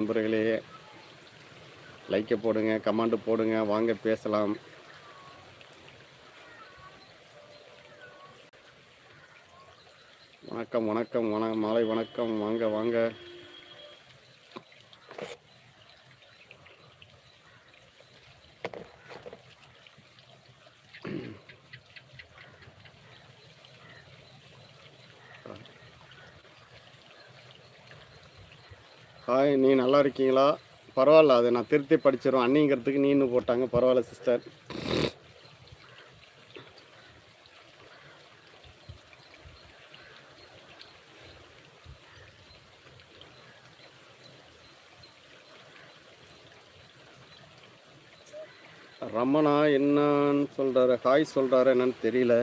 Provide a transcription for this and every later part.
நண்பர்களே லைக்கை போடுங்க கமெண்ட் போடுங்க வாங்க பேசலாம். வணக்கம் வணக்கம் வண மாலை வணக்கம் வாங்க வாங்க. ஹாய் நீ நல்லா இருக்கீங்களா? பரவாயில்ல அது நான் திருத்தி படிச்சிடும் அண்ணிங்கிறதுக்கு நீன்னு போட்டாங்க. பரவாயில்ல சிஸ்டர் ரமணா என்னன்னு சொல்கிறாரு ஹாய் சொல்கிறாரு என்னன்னு தெரியல.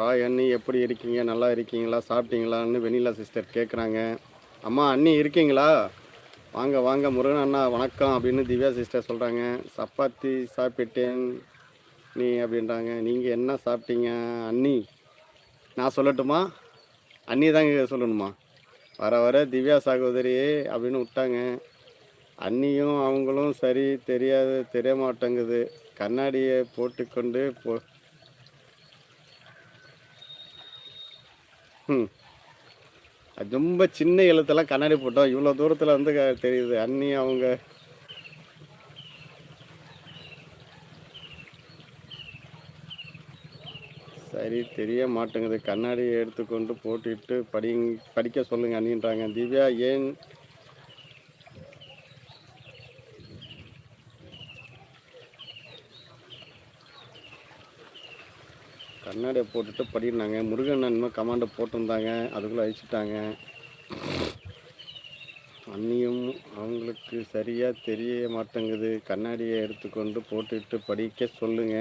ஹாய் அண்ணி எப்படி இருக்கீங்க? நல்லா இருக்கீங்களா? சாப்பிட்டீங்களான்னு வெண்ணிலா சிஸ்டர் கேட்குறாங்க அம்மா அண்ணி இருக்கீங்களா? வாங்க வாங்க முருகன் அண்ணா வணக்கம் அப்படின்னு திவ்யா சிஸ்டர் சொல்கிறாங்க சப்பாத்தி சாப்பிட்டேன் நீ அப்படின்றாங்க. நீங்கள் என்ன சாப்பிட்டீங்க அண்ணி? நான் சொல்லட்டுமா? அண்ணி தாங்க சொல்லணுமா? வர வர திவ்யா சகோதரி அப்படின்னு விட்டாங்க. அண்ணியும் அவங்களும் சரி தெரியாது தெரிய மாட்டேங்குது. கண்ணாடியை போட்டுக்கொண்டு போ ம் அது ரொம்ப சின்ன எழுத்தெல்லாம் கண்ணாடி போட்டோம். இவ்வளோ தூரத்தில் வந்து தெரியுது. அண்ணி அவங்க. சரி தெரிய மாட்டேங்குது. கண்ணாடியை எடுத்துக்கொண்டு போட்டுட்டு படி படிக்க சொல்லுங்கள் அண்ணின்றாங்க. திவ்யா ஏன் கண்ணாடியை போட்டுட்டு படினாங்க முருகன் அண்ணன் கமாண்டை போட்டிருந்தாங்க. அதுக்குள்ளே அழிச்சிட்டாங்க. அண்ணியும் அவங்களுக்கு சரியாக தெரிய மாட்டேங்குது. கண்ணாடியை எடுத்துக்கொண்டு போட்டுட்டு படிக்க சொல்லுங்க.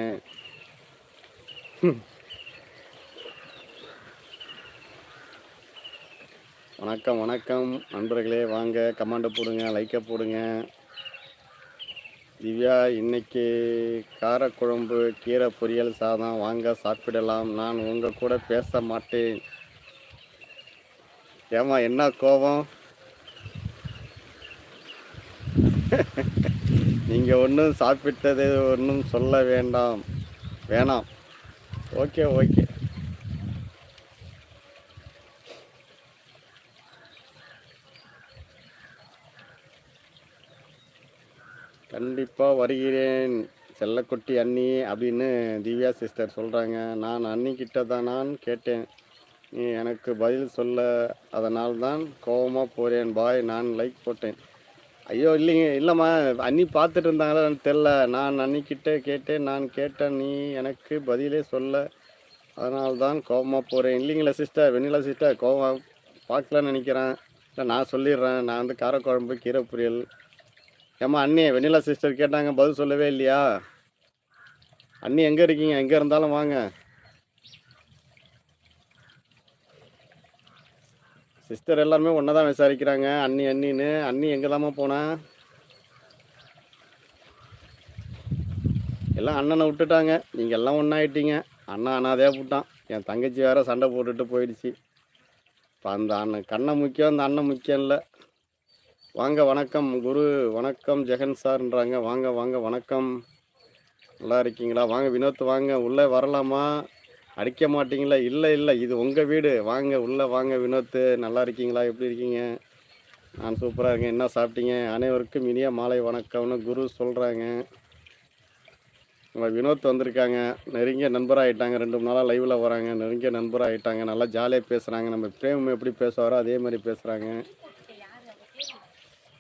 வணக்கம் வணக்கம். நண்பர்களே வாங்க. கமாண்டை போடுங்க லைக்கை போடுங்க. திவ்யா இன்னைக்கு காரக்குழம்பு கீரை பொரியல் சாதம் வாங்க சாப்பிடலாம். நான் உங்கள் கூட பேச மாட்டேன். ஏமா என்ன கோபம்? நீங்கள் ஒன்றும் சாப்பிட்டது ஒன்றும் சொல்ல வேண்டாம். வேணாம். Okay okay. கண்டிப்பாக வருகிறேன். செல்லக்குட்டி அண்ணி அப்படின்னு திவ்யா சிஸ்டர் சொல்கிறாங்க நான் அன்னிக்கிட்ட தான் நான் கேட்டேன். நீ எனக்கு பதில் சொல்ல. அதனால் தான் கோவமாக போகிறேன் பாய் நான் லைக் போட்டேன். ஐயோ இல்லைங்க. இல்லைம்மா அண்ணி பார்த்துட்டு இருந்தாங்களா எனக்கு தெரில நான் அன்னிக்கிட்ட கேட்டேன். நான் கேட்டேன் நீ எனக்கு பதிலே சொல்ல. அதனால் தான் கோவமாக போகிறேன் இல்லைங்களா சிஸ்டர்? வெண்ணிலா சிஸ்டர் கோபம் பார்க்கலான்னு நினைக்கிறேன். இல்லை நான் சொல்லிடுறேன். நான் வந்து காரக்குழம்பு கீரை பொரியல் ஏம்மா அண்ணி வெண்ணிலா சிஸ்டர் கேட்டாங்க பதில் சொல்லவே இல்லையா? அண்ணி எங்கே இருக்கீங்க? எங்கே இருந்தாலும் வாங்க. சிஸ்டர் எல்லாருமே ஒன்றா தான் விசாரிக்கிறாங்க. அண்ணி அண்ணின்னு. அண்ணி எங்கே தாம்மா போனேன் எல்லாம் அண்ணனை விட்டுட்டாங்க. நீங்கள் எல்லாம் ஒன்றாயிட்டீங்க அண்ணன் அண்ணாதே விட்டான் என் தங்கச்சி வேறு சண்டை போட்டுட்டு போயிடுச்சு. இப்போ அந்த அண்ணன் கண்ணை முக்கியம் அந்த அண்ணன் முக்கியம் இல்லை. வாங்க வணக்கம். குரு வணக்கம். ஜெகன் சார்ன்றாங்க. வாங்க வாங்க வணக்கம். நல்லா இருக்கீங்களா? வாங்க வினோத் வாங்க. உள்ளே வரலாமா? அடிக்க மாட்டீங்களா? இல்லை இல்லை. இது உங்கள் வீடு. வாங்க உள்ளே வாங்க வினோத். நல்லா இருக்கீங்களா? எப்படி இருக்கீங்க? நான் சூப்பராக இருக்கேன். என்ன சாப்பிட்டீங்க? அனைவருக்கும் இனிய மாலை வணக்கம்னு குரு சொல்கிறாங்க உங்கள் வினோத் வந்திருக்காங்க. நெருங்கிய நண்பராகிட்டாங்க ரெண்டு மூணு நாளாக லைவில் வராங்க. நெருங்கிய நண்பராகிட்டாங்க நல்லா ஜாலியாக பேசுகிறாங்க நம்ம பிரேமம் எப்படி பேசுவாரோ அதே மாதிரி பேசுகிறாங்க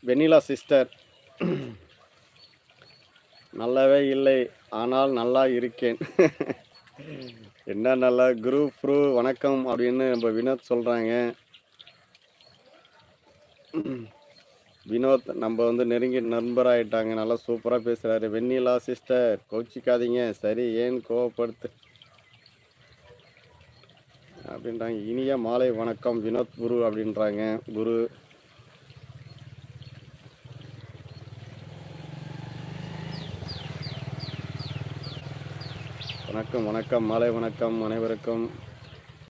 வெண்ணிலா சிஸ்டர். நல்லாவே இல்லை. ஆனால் நல்லா இருக்கேன். என்ன நல்லா? குரு ப்ரூ வணக்கம் அப்படின்னு நம்ம வினோத் சொல்கிறாங்க வினோத் நம்ம வந்து நெருங்கி நண்பராகிட்டாங்க நல்லா சூப்பராக பேசுகிறாரு வெண்ணிலா சிஸ்டர் கோச்சிக்காதீங்க சரி ஏன் கோவப்படுத்து? அப்படின்றாங்க. இனிய மாலை வணக்கம் வினோத் குரு அப்படின்றாங்க. குரு வணக்கம் வணக்கம் மாலை வணக்கம் அனைவருக்கும்.